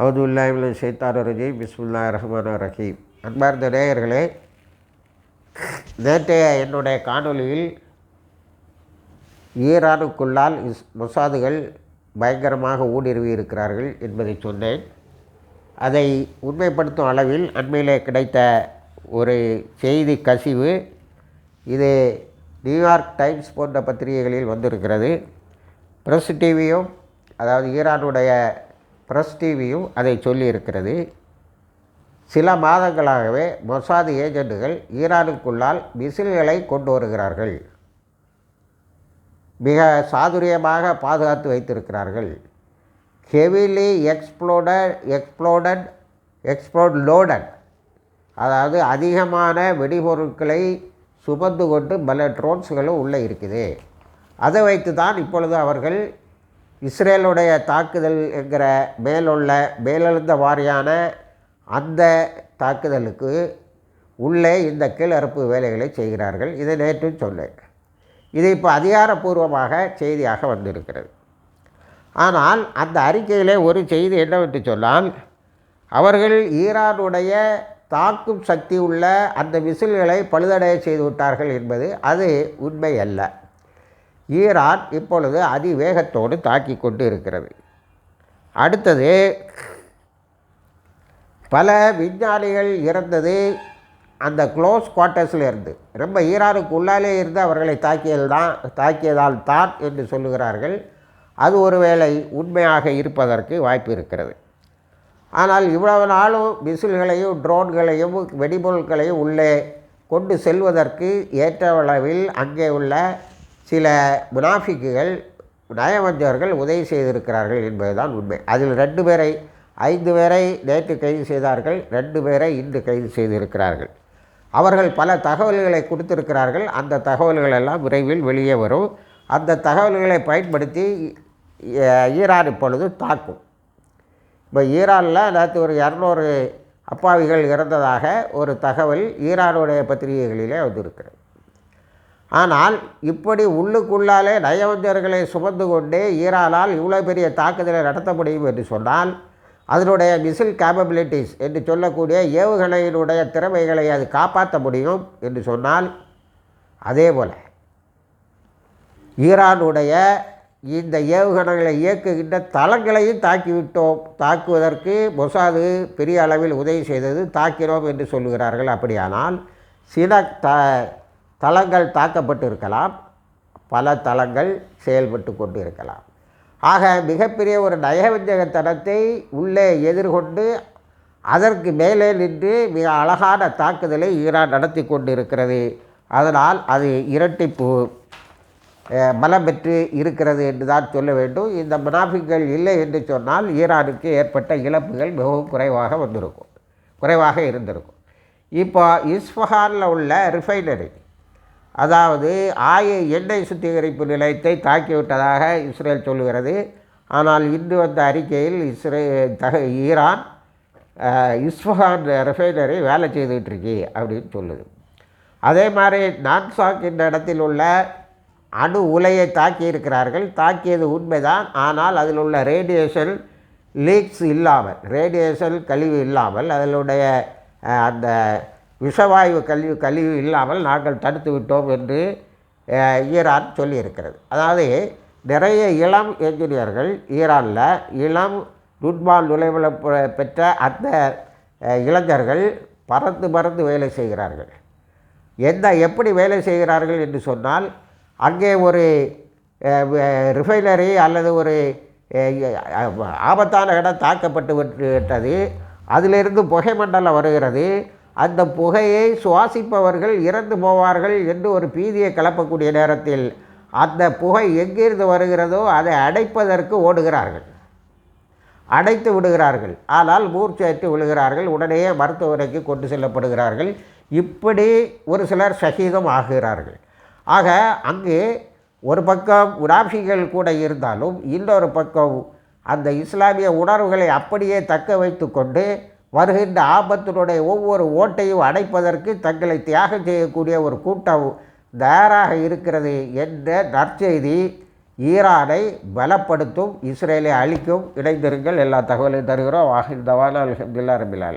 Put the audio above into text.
அவுதுல்லாஹிமின் ஷைத்தான் ரஜீம் பிஸ்முல்லா ரஹ்மான் ரஹீம் அன்பார்ந்த நேயர்களே நேற்றைய என்னுடைய காணொளியில் ஈரானுக்குள்ளால் இஸ் மொசாதுகள் பயங்கரமாக ஊடுருவி இருக்கிறார்கள் என்பதை சொன்னேன். அதை உண்மைப்படுத்தும் அளவில் அண்மையிலே கிடைத்த ஒரு செய்தி கசிவு இது நியூயார்க் டைம்ஸ் போன்ற பத்திரிகைகளில் வந்திருக்கிறது. ப்ரெஸ் டிவியும் அதாவது ஈரானுடைய ப்ரெஸ் டிவியும் அதை சொல்லியிருக்கிறது. சில மாதங்களாகவே மொசாது ஏஜென்ட்டுகள் ஈரானுக்குள்ளால் மிசில்களை கொண்டு வருகிறார்கள். மிக சாதுரியமாக பாதுகாத்து வைத்திருக்கிறார்கள். Heavily exploded exploded explode loaded அதாவது அதிகமான வெடிபொருட்களை சுமந்து கொண்டு பல ட்ரோன்ஸுகளும் உள்ளே இருக்குது. அதை வைத்து தான் இப்பொழுது அவர்கள் இஸ்ரேலுடைய தாக்குதல் என்கிற மேலுள்ள மேலெழுந்த வாரியான அந்த தாக்குதலுக்கு உள்ளே இந்த கீழறுப்பு வேலைகளை செய்கிறார்கள். இதை நேற்று சொன்னேன். இது இப்போ அதிகாரப்பூர்வமாக செய்தியாக வந்திருக்கிறது. ஆனால் அந்த அறிக்கையிலே ஒரு செய்தி என்னவென்று சொன்னால் அவர்கள் ஈரானுடைய தாக்கும் சக்தி உள்ள அந்த மிசில்களை பழுதடைய செய்து விட்டார்கள் என்பது அது உண்மை அல்ல ஈரான் இப்பொழுது அதிவேகத்தோடு தாக்கி கொண்டு இருக்கிறது அடுத்தது பல விஞ்ஞானிகள் இறந்தது அந்த க்ளோஸ் குவார்ட்டர்ஸில் இருந்து ரொம்ப ஈரானுக்கு உள்ளாலே இருந்து அவர்களை தாக்கியது தான் தாக்கியதால் தான் என்று சொல்லுகிறார்கள். அது ஒருவேளை உண்மையாக இருப்பதற்கு வாய்ப்பு இருக்கிறது. ஆனால் இவ்வளவு நாளும் மிசில்களையும் ட்ரோன்களையும் வெடிபொருட்களையும் உள்ளே கொண்டு செல்வதற்கு ஏற்றவளவில் அங்கே உள்ள சில முனாஃபிக்குகள் நயவஞ்சகர்கள் உதவி செய்திருக்கிறார்கள் என்பதுதான் உண்மை. அதில் ரெண்டு பேரை ஐந்து பேரை நேற்று கைது செய்தார்கள் ரெண்டு பேரை இன்று கைது செய்திருக்கிறார்கள். அவர்கள் பல தகவல்களை கொடுத்திருக்கிறார்கள். அந்த தகவல்கள் எல்லாம் விரைவில் வெளியே வரும். அந்த தகவல்களை பயன்படுத்தி ஈரான் இப்பொழுது தாக்கும். இப்போ ஈரானில் நேற்று ஒரு இரநூறு அப்பாவிகள் இறந்ததாக ஒரு தகவல் ஈரானுடைய பத்திரிகைகளிலே வந்திருக்கிறது. ஆனால் இப்படி உள்ளுக்குள்ளாலே நயவஞ்சர்களை சுமந்து கொண்டே ஈரானால் இவ்வளோ பெரிய தாக்குதலை நடத்த முடியும் என்று சொன்னால் அதனுடைய மிசில் கேப்பபிலிட்டிஸ் என்று சொல்லக்கூடிய ஏவுகணையினுடைய திறமைகளை அது காப்பாற்ற முடியும் என்று சொன்னால் அதே போல் ஈரானுடைய இந்த ஏவுகணைகளை இயக்குகின்ற தளங்களையும் தாக்கிவிட்டோம். தாக்குவதற்கு மொசாது பெரிய அளவில் உதவி செய்தது தாக்கினோம் என்று சொல்லுகிறார்கள். அப்படியானால் சில த தளங்கள் தாக்கப்பட்டு இருக்கலாம் பல தளங்கள் செயல்பட்டு கொண்டு இருக்கலாம் ஆக மிகப்பெரிய ஒரு நயவஞ்சகத்தனத்தை உள்ளே எதிர்கொண்டு அதற்கு மேலே நின்று மிக அழகான தாக்குதலை ஈரான் நடத்தி கொண்டு இருக்கிறது அதனால் அது இரட்டிப்பு பலம் பெற்று இருக்கிறது என்று தான் சொல்ல வேண்டும். இந்த முனாஃபிக்கள் இல்லை என்று சொன்னால் ஈரானுக்கு ஏற்பட்ட இழப்புகள் மிகவும் குறைவாக வந்திருக்கும். குறைவாக இருந்திருக்கும். இப்போ இஸ்ஃபஹானில் உள்ள ரிஃபைனரி அதாவது ஆய எண்ணெய் சுத்திகரிப்பு நிலையத்தை தாக்கிவிட்டதாக இஸ்ரேல் சொல்லுகிறது. ஆனால் இன்று வந்த அறிக்கையில் இஸ்ரே தக ஈரான் இஸ்ஃபஹான் ரிஃபைனரி வேலை செய்துகிட்டு அப்படின்னு சொல்லுது. அதே மாதிரி நான்சாக் என்ற இடத்தில் உள்ள அணு உலையை தாக்கி இருக்கிறார்கள் தாக்கியது உண்மைதான். ஆனால் அதில் உள்ள ரேடியேஷன் லீக்ஸ் இல்லாமல் ரேடியேஷன் கழிவு இல்லாமல் அதனுடைய அந்த விஷவாயு கழிவு கழிவு இல்லாமல் நாங்கள் தடுத்து விட்டோம் என்று ஈரான் சொல்லியிருக்கிறது. அதாவது நிறைய இளம் என்ஜினியர்கள் ஈரானில் இளம் நுட்பால் நுழைவில் பெற்ற அந்த இளைஞர்கள் பறந்து பறந்து வேலை செய்கிறார்கள். எந்த எப்படி வேலை செய்கிறார்கள் என்று சொன்னால் அங்கே ஒரு ரிஃபைனரி அல்லது ஒரு ஆபத்தான இடம் தாக்கப்பட்டு விட்டது. அதிலிருந்து புகை மண்டலம் வருகிறது. அந்த புகையை சுவாசிப்பவர்கள் இறந்து போவார்கள் என்று ஒரு பீதியை கிளப்பக்கூடிய நேரத்தில் அந்த புகை எங்கிருந்து வருகிறதோ அதை அடைப்பதற்கு ஓடுகிறார்கள். அடைத்து விடுகிறார்கள். ஆனால் மூர்ச்சேற்று விழுகிறார்கள். உடனே மருத்துவமனைக்கு கொண்டு செல்லப்படுகிறார்கள். இப்படி ஒரு சிலர் சகிதம் ஆகிறார்கள். ஆக அங்கு ஒரு பக்கம் உடாப்சிகள் கூட இருந்தாலும் இன்னொரு பக்கம் அந்த இஸ்லாமிய உணர்வுகளை அப்படியே தக்க வைத்து கொண்டு வருகின்ற ஆபத்தினுடைய ஒவ்வொரு ஓட்டையும் அடைப்பதற்கு தங்களை தியாகம் செய்யக்கூடிய ஒரு கூட்டம் தயாராக இருக்கிறது என்ற நற்செய்தி ஈரானை பலப்படுத்தும் இஸ்ரேலை அழிக்கும். இணைந்திருங்கள். எல்லா தகவலையும் தருகிறோம். வாஹித் தவானா. அலமதுல்லா ரபிலால்